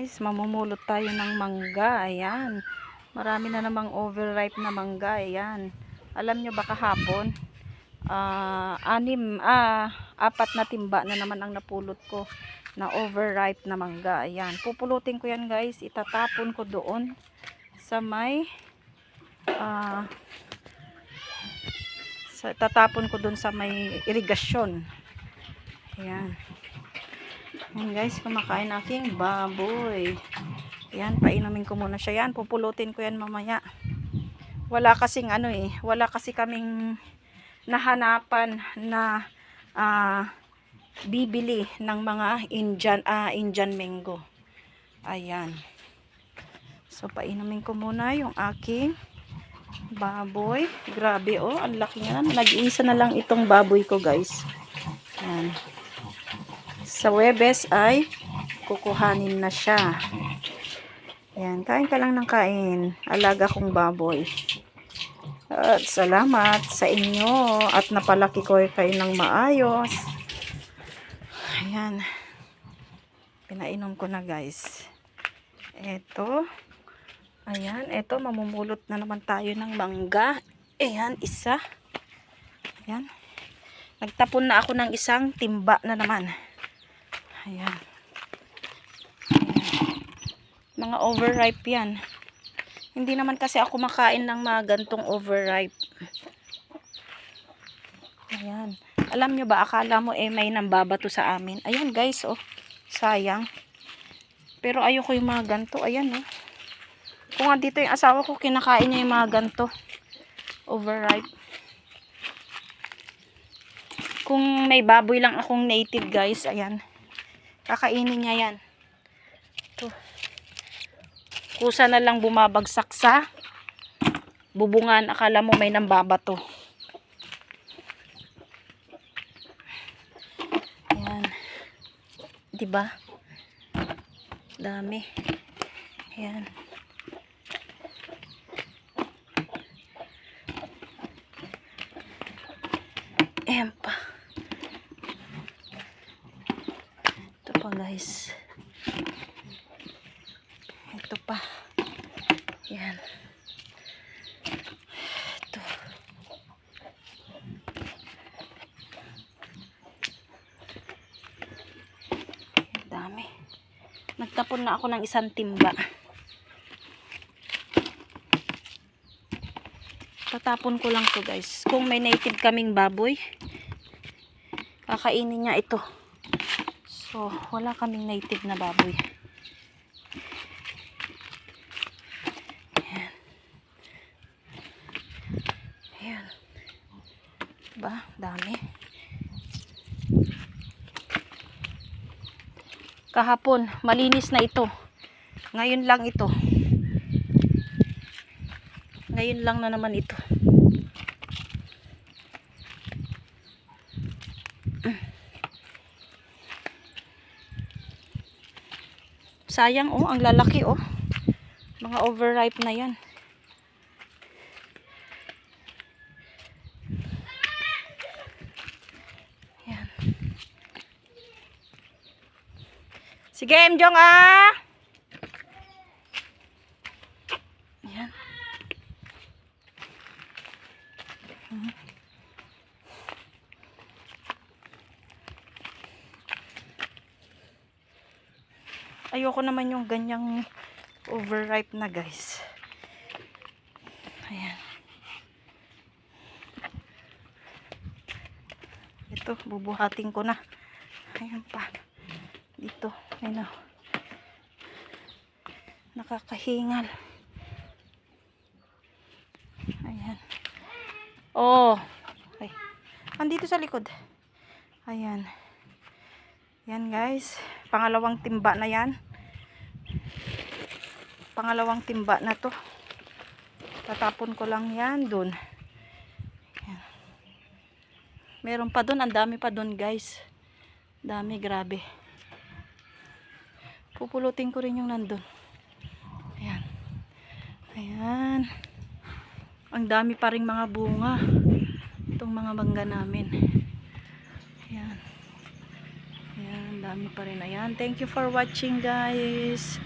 Guys, mamumulot tayo ng mangga. Ayan. Marami na namang overripe na mangga. Ayan. Alam nyo ba kahapon? ah anim, ah, apat na timba na naman ang napulot ko na overripe na mangga. Ayan. Pupulutin ko yan guys. Itatapon ko doon sa may ah sa, tatapon ko doon sa may irigasyon. Ayan. Ayan guys, kumakain aking baboy. Ayan, painumin ko muna siya. Yan, pupulutin ko yan mamaya. Wala kasing ano eh, wala kasi kaming nahanapan na ah, bibili ng mga Indian, ah, Indian mango. Ayan. So, painumin ko muna yung aking baboy. Grabe oh, ang laki niya. Nag-iisa na lang itong baboy ko guys. Ayan. Sa Webes ay kukuhanin na siya. Ayan, kain ka lang ng kain. Alaga kong baboy. At salamat sa inyo at napalaki ko kayo ng maayos. Ayan. Pinainom ko na guys. Eto. Ayan, eto mamumulot na naman tayo ng mangga. Ayan, isa. Ayan. Nagtapon na ako ng isang timba na naman. Ayan. Ayan. Mga overripe yan. Hindi naman kasi ako makain ng mga gantong overripe. Ayan. Alam nyo ba, akala mo eh may nambabato sa amin. Ayan guys, oh. Sayang. Pero ayoko yung mga ganto. Ayan, oh. Kung nga dito yung asawa ko, kinakain niya yung mga ganto. Overripe. Kung may baboy lang akong native guys, ayan. Kakainin niya yan. Ito. Kusa na lang bumabagsak sa bubungan. Akala mo may nambabato. Ayan. Diba? Dami. Ayan. Ayan pa. Ito pa guys. Ito pa. Yan. Ito. Ang dami. Nagtapon na ako ng isang timba. Tatapon ko lang to guys. Kung may native kaming baboy, kakainin niya ito. So, wala kaming native na baboy. Ayan. Ba, dami. Kahapon, malinis na ito. Ngayon lang ito. Ngayon lang na naman ito. Sayang oh, ang lalaki oh. Mga overripe na yan. Yan. Sige, Mjong ah! Yan. Ayoko naman yung ganyang overripe na guys. Ayan. Ito, bubuhatin ko na. Ayan pa. Dito. Ayan o. Nakakahingal. Ayan. Oh. Ay. Andito sa likod. Ayan. Yan guys. Pangalawang timba na yan. Pangalawang timba na to. Tatapon ko lang yan dun. Yan. Meron pa dun. Ang dami pa dun guys. Dami. Grabe. Pupulutin ko rin yung nandun. Ayan. Ayan. Ang dami pa rin mga bunga. Itong mga bangga namin. Ayan. Ayan, Marami pa rin. Ayan. Thank you for watching guys.